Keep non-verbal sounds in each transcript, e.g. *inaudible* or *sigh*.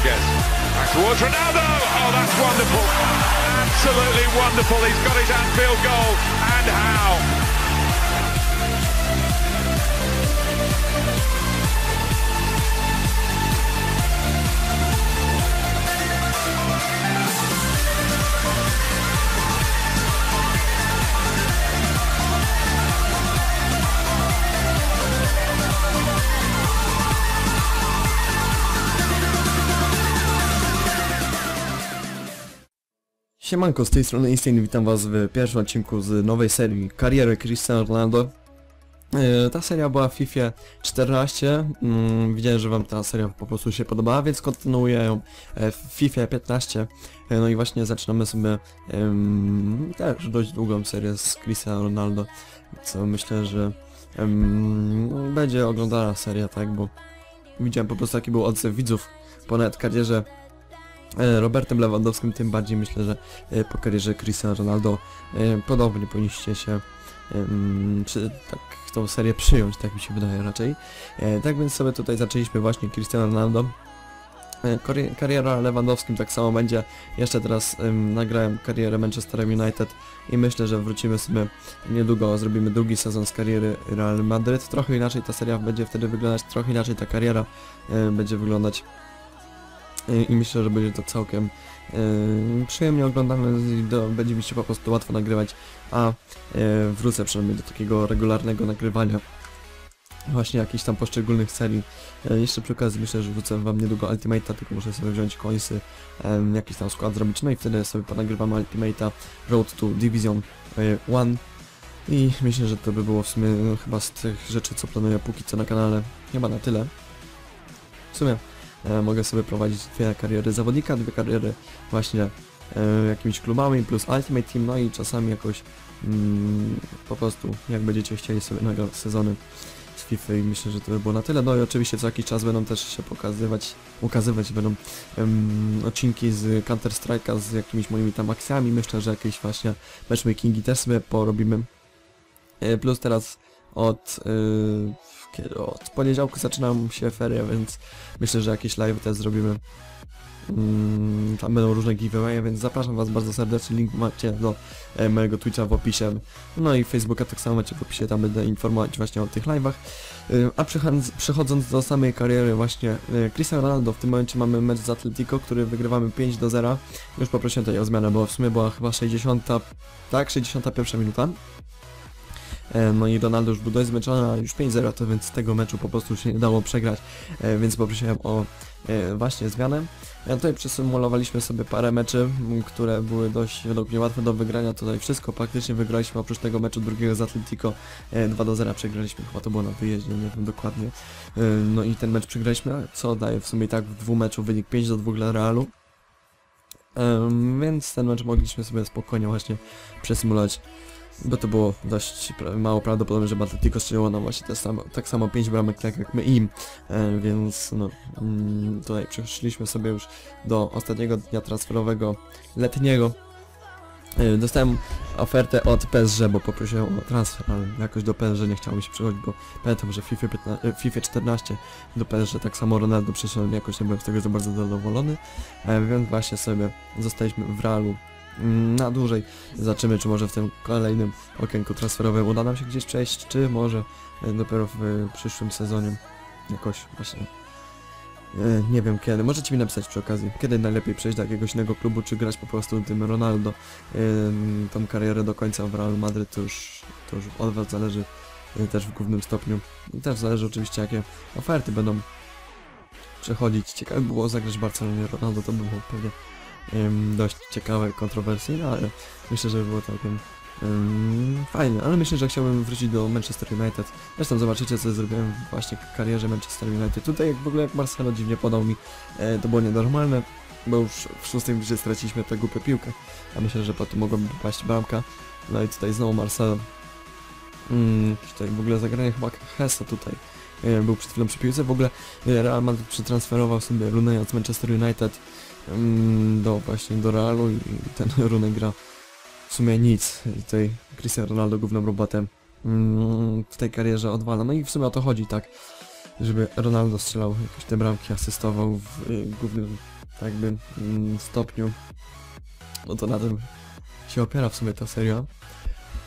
Rodriguez. Back towards Ronaldo. Oh, that's wonderful. Absolutely wonderful. He's got his Anfield goal. And how? Siemanko, z tej strony Instinct, witam was w pierwszym odcinku z nowej serii Kariery Cristiano Ronaldo. E, Ta seria była w FIFA 14, mm, widziałem, że wam ta seria po prostu się podobała, więc kontynuuję ją e, w FIFA 15. E, No i właśnie zaczynamy sobie em, też dość długą serię z Cristiano Ronaldo, co myślę, że no, będzie oglądana seria, tak, bo widziałem po prostu jaki był odzew widzów po nawet karierze Robertem Lewandowskim, tym bardziej myślę, że e, po karierze Cristiano Ronaldo e, podobnie powinniście się czy tak tą serię przyjąć, tak mi się wydaje raczej. E, Tak więc sobie tutaj zaczęliśmy właśnie Cristiano Ronaldo. E, kari- Kariera Lewandowskim tak samo będzie. Jeszcze teraz em, nagrałem karierę Manchester United i myślę, że wrócimy sobie niedługo, zrobimy drugi sezon z kariery Real Madryt. Trochę inaczej ta seria będzie wtedy wyglądać, trochę inaczej ta kariera e, będzie wyglądać. I myślę, że będzie to całkiem e, przyjemnie oglądane i do, będzie mi się po prostu łatwo nagrywać, a e, wrócę przynajmniej do takiego regularnego nagrywania właśnie jakichś tam poszczególnych serii. E, jeszcze przy okazji myślę, że wrócę wam niedługo Ultimate'a, tylko muszę sobie wziąć coinsy, em, jakiś tam skład zrobić, no i wtedy sobie ponagrywamy Ultimate'a Road to Division 1 i myślę, że to by było w sumie no, chyba z tych rzeczy, co planuję póki co na kanale, chyba na tyle. W sumie mogę sobie prowadzić dwie kariery zawodnika, dwie kariery właśnie e, jakimiś klubami plus Ultimate Team, no i czasami jakoś mm, po prostu jak będziecie chcieli sobie nagrać sezony z FIFA i myślę, że to by było na tyle. No i oczywiście co jakiś czas będą też się pokazywać, ukazywać będą em, odcinki z Counter Strike'a z jakimiś moimi tam akcjami. Myślę, że jakieś właśnie matchmakingi też sobie porobimy. E, Plus teraz od, y, kiedy, od poniedziałku zaczynam się ferie, więc myślę, że jakieś live też zrobimy. Mm, tam będą różne giveawaye, więc zapraszam was bardzo serdecznie, link macie do e, mojego Twitcha w opisie, no i Facebooka tak samo macie w opisie, tam będę informować właśnie o tych live'ach. Y, A przechodząc, do samej kariery właśnie y, Cristiano Ronaldo, w tym momencie mamy mecz z Atletico, który wygrywamy 5 do 0. Już poprosiłem tutaj o zmianę, bo w sumie była chyba 60, tak, 61 minuta. E, No i Ronaldo już był dość zmęczony, już 5-0 to więc tego meczu po prostu się nie dało przegrać, e, więc poprosiłem o e, właśnie zmianę. Ja tutaj przesymulowaliśmy sobie parę meczy, które były dość według mnie łatwe do wygrania, tutaj wszystko praktycznie wygraliśmy oprócz tego meczu drugiego z Atletico, e, 2 do 0 przegraliśmy, chyba to było na wyjeździe, nie wiem dokładnie. No i ten mecz przegraliśmy, co daje w sumie tak w dwóch meczu wynik 5 do 2 dla Realu. Więc ten mecz mogliśmy sobie spokojnie właśnie przesymulować bo to było dość mało prawdopodobne, że Atletico strzeliło nam właśnie te samo, tak samo 5 bramek tak jak my im, e, więc no mm, tutaj przeszliśmy sobie już do ostatniego dnia transferowego letniego. E, dostałem ofertę od PSG, bo poprosiłem o transfer, ale jakoś do PSG nie chciało mi się przychodzić, bo pamiętam, że w FIFA, 15, e, FIFA 14 do PSG tak samo Ronaldo przyszedł, jakoś nie byłem z tego za bardzo zadowolony, e, więc właśnie sobie zostaliśmy w Realu na dłużej. Zobaczymy, czy może w tym kolejnym okienku transferowym uda nam się gdzieś przejść, czy może e, dopiero w e, przyszłym sezonie jakoś właśnie e, nie wiem kiedy. Możecie mi napisać przy okazji, kiedy najlepiej przejść do jakiegoś innego klubu, czy grać po prostu tym Ronaldo tą karierę do końca w Real Madryt, to już, to już od was zależy też w głównym stopniu. Też zależy oczywiście jakie oferty będą przechodzić. Ciekawe by było zagrać w Barcelonie Ronaldo, to by było pewnie em, dość ciekawe, kontrowersyjne, ale myślę, że by było całkiem em, fajne. Ale myślę, że chciałbym wrócić do Manchester United. Zresztą zobaczycie, co zrobiłem właśnie w karierze Manchester United. Tutaj jak w ogóle jak Marcelo dziwnie podał mi, e, to było nienormalne, bo już w szóstej minucie straciliśmy tę głupę piłkę, a myślę, że potem mogłaby paść bramka. No i tutaj znowu Marcelo. Mm, tutaj w ogóle zagranie chyba Hesa tutaj. e, Był przed chwilą przy piłce. W ogóle e, Real Madrid przetransferował sobie Runeya z Manchester United do właśnie do Realu i ten *laughs* Runej gra w sumie nic. I tutaj Cristiano Ronaldo głównym robotem mm, w tej karierze odwala. No i w sumie o to chodzi, tak. żeby Ronaldo strzelał jakieś te bramki, asystował w y, głównym tak mm, stopniu. No to na tym się opiera w sumie ta seria.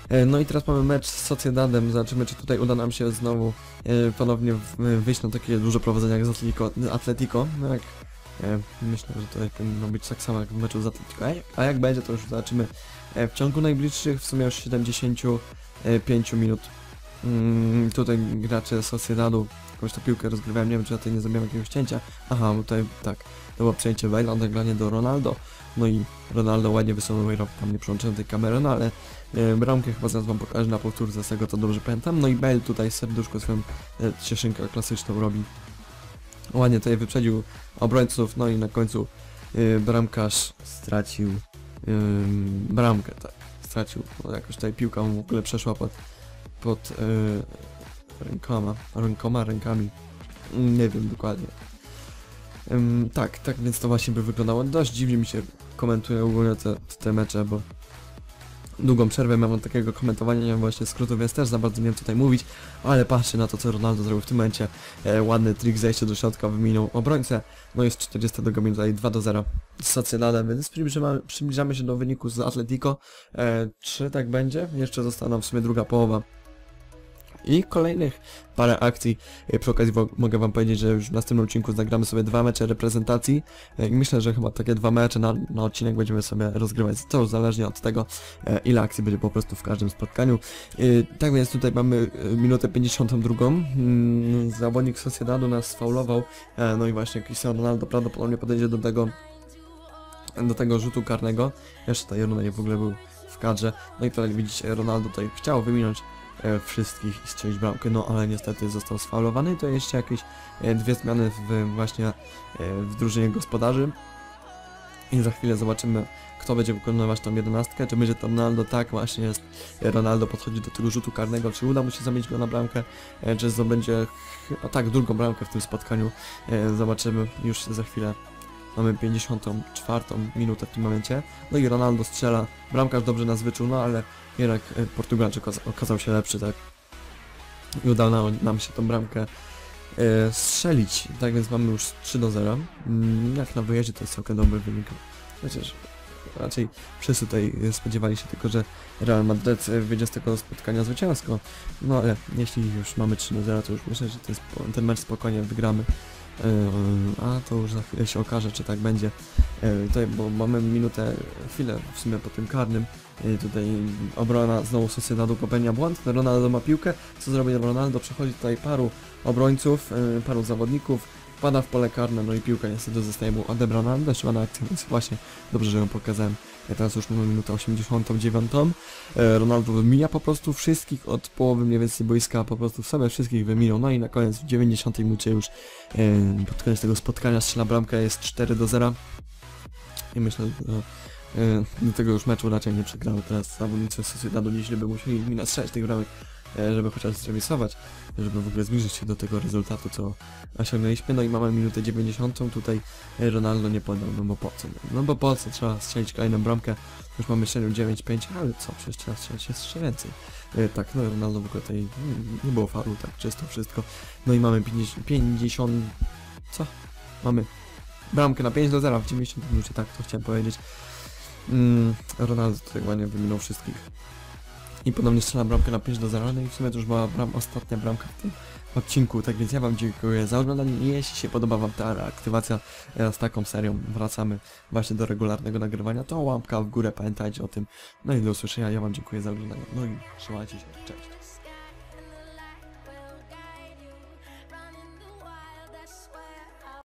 E, No i teraz mamy mecz z Sociedadem, zobaczymy czy tutaj uda nam się znowu e, ponownie wyjść na takie duże prowadzenie jak z Atletico, Atletico. No jak myślę, że tutaj powinno być tak samo jak w meczu z Atletico, a jak, będzie to już zobaczymy e, w ciągu najbliższych w sumie już 75 minut. Mm, tutaj gracze Sociedadu jakąś to piłkę rozgrywałem, nie wiem czy ja tutaj nie zrobiłem jakiegoś cięcia. Aha, tutaj tak, to było przejęcie Bale, odegranie do Ronaldo. No i Ronaldo ładnie wysunął rok, tam nie przełączyłem tej kamery, no ale e, bramkę chyba zaraz wam pokażę na powtórce z tego, to dobrze pamiętam. No i Bale tutaj serduszko swoją e, cieszynkę klasyczną robi. Ładnie tutaj wyprzedził obrońców, no i na końcu e, bramkarz stracił e, bramkę, tak, stracił, no jakoś tutaj piłka mu w ogóle przeszła pod, pod e, rękoma, rękoma, rękami, nie wiem dokładnie. Ym, tak, tak więc to właśnie by wyglądało. Dość dziwnie mi się komentuje ogólnie te, te mecze, bo długą przerwę mam od takiego komentowania, nie wiem właśnie skrótów, więc też za bardzo nie wiem tutaj mówić, ale patrzcie na to co Ronaldo zrobił w tym momencie. E, ładny trik zejście do środka, wyminął obrońcę, no jest 42 minuta i 2 do 0 z Sociedadem, więc przybliżamy, przybliżamy się do wyniku z Atletico. E, czy tak będzie? Jeszcze zostaną w sumie druga połowa i kolejnych parę akcji. E, Przy okazji mogę wam powiedzieć, że już w następnym odcinku zagramy sobie dwa mecze reprezentacji E, myślę, że chyba takie dwa mecze na, na odcinek będziemy sobie rozgrywać. To już zależnie od tego, e, ile akcji będzie po prostu w każdym spotkaniu. Tak więc tutaj mamy minutę 52. Mm, Zawodnik Sociedadu nas sfaulował, no i właśnie Cristiano Ronaldo prawdopodobnie podejdzie do tego do tego rzutu karnego. Jeszcze Rooney w ogóle był w kadrze. No i tutaj widzicie, Ronaldo tutaj chciał wyminąć wszystkich i strzelić bramkę, no ale niestety został sfaulowany. To jeszcze jakieś e, dwie zmiany w, właśnie e, w drużynie gospodarzy. I za chwilę zobaczymy, kto będzie wykonywać tą jedenastkę, czy będzie to Ronaldo, tak właśnie jest, e, Ronaldo podchodzi do tego rzutu karnego, czy uda mu się zamieć go na bramkę, e, czy chyba tak, drugą bramkę w tym spotkaniu, e, zobaczymy już za chwilę. Mamy 54 minutę w tym momencie, no i Ronaldo strzela, bramkarz dobrze nas wyczuł, no ale jednak e, Portugalczyk oka- okazał się lepszy, tak. I udało nam, się tą bramkę e, strzelić. Tak więc mamy już 3 do 0. Mm, jak na wyjeździe to jest całkiem dobry wynik. Chociaż raczej wszyscy tutaj e, spodziewali się tylko, że Real Madrid wyjdzie z tego spotkania zwycięsko. No ale jeśli już mamy 3 do 0, to już myślę, że ten mecz spokojnie wygramy. A to już za chwilę się okaże, czy tak będzie. Tutaj, bo mamy minutę, chwilę w sumie po tym karnym. E, Tutaj obrona znowu Sociedadu popełnia błąd. Ronaldo ma piłkę. Co zrobi Ronaldo? Przechodzi tutaj paru obrońców, e, paru zawodników. Wpada w pole karne, no i piłka niestety zostaje mu odebrana. Dość ładna akcja, więc właśnie dobrze, że ją pokazałem. E, Teraz już mamy minutę 89. E, Ronaldo wymija po prostu wszystkich od połowy mniej więcej boiska, po prostu sobie wszystkich wyminął. No i na koniec w 90 minucie już e, pod koniec tego spotkania strzela bramka jest 4 do 0. I myślę, że e, do tego już meczu raczej nie przegramy. Teraz zawodnicy Sociedadu nieźle by musieli mi nastrzelać tych bramek, żeby chociaż zremisować, żeby w ogóle zbliżyć się do tego rezultatu, co osiągnęliśmy. No i mamy minutę 90. Tutaj e, Ronaldo nie podał, no bo po co? No bo po co? Trzeba strzelić kolejną bramkę. Już mamy średnią 9-5, ale co? Przecież trzeba strzelać jeszcze więcej. E, tak, no Ronaldo w ogóle tutaj nie było faulu, tak czysto wszystko. No i mamy 50, 50 co? Mamy bramkę na 5 do 0 w 90 minucie, tak to chciałem powiedzieć. Mm, Ronaldo tutaj ładnie wyminął wszystkich. I ponownie strzela bramkę na 5 do 0, no i w sumie to już była bram, ostatnia bramka w tym odcinku, tak więc ja wam dziękuję za oglądanie. Jeśli się podoba wam ta reaktywacja e, z taką serią, wracamy właśnie do regularnego nagrywania, to łapka w górę, pamiętajcie o tym. No i do usłyszenia, ja wam dziękuję za oglądanie, no i trzymajcie się, cześć.